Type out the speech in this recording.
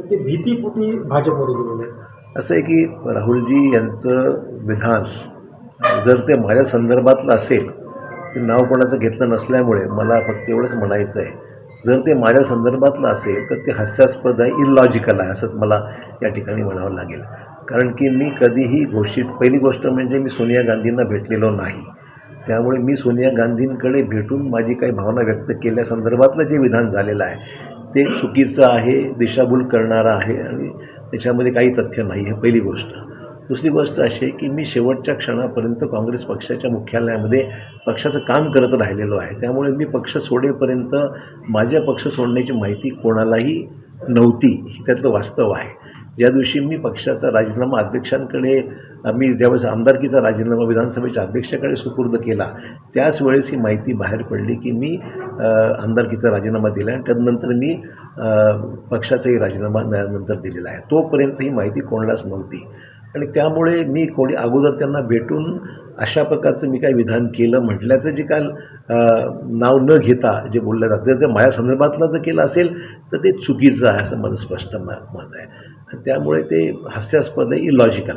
ते भीतीपोटी भाजपमध्ये गेलेले असं आहे की राहुलजी यांचं विधान जर ते माझ्या संदर्भातलं असेल ते नाव कोणाचं घेतलं नसल्यामुळे मला फक्त एवढंच म्हणायचं आहे जर ते माझ्या संदर्भातलं असेल तर ते हास्यास्पद आहे इलॉजिकल आहे असंच मला या ठिकाणी म्हणावं लागेल. कारण की मी कधीही घोषित पहिली गोष्ट म्हणजे मी सोनिया गांधींना भेटलेलो नाही. त्यामुळे मी सोनिया गांधींकडे भेटून माझी काही भावना व्यक्त केल्यासंदर्भातलं जे विधान झालेलं आहे ते चुकीचं आहे दिशाभूल करणारं आहे आणि त्याच्यामध्ये काही तथ्य नाही आहे पहिली गोष्ट. दुसरी गोष्ट अशी आहे की मी शेवटच्या क्षणापर्यंत काँग्रेस पक्षाच्या मुख्यालयामध्ये पक्षाचं काम करत राहिलेलो आहे. त्यामुळे मी पक्ष सोडेपर्यंत माझ्या पक्ष सोडण्याची माहिती कोणालाही नव्हती ही त्यातलं वास्तव आहे. ज्या दिवशी मी पक्षाचा राजीनामा अध्यक्षांकडे मी ज्यावेळेस आमदारकीचा राजीनामा विधानसभेच्या अध्यक्षाकडे सुपूर्द केला त्याच वेळेस ही माहिती बाहेर पडली की मी आमदारकीचा राजीनामा दिला आणि त्यानंतर मी पक्षाचाही राजीनामा नंतर दिलेला आहे. तोपर्यंत ही माहिती कोणालाच नव्हती. आणि त्यामुळे मी कोणी अगोदर त्यांना भेटून अशा प्रकारचं मी काय विधान केलं म्हटल्याचं जे काल नाव न घेता जे बोललं जातं जर ते माझ्या संदर्भातलं जर केलं असेल तर ते चुकीचं आहे असं माझं स्पष्ट मत आहे. त्यामुळे ते हास्यास्पद आहे इलॉजिकल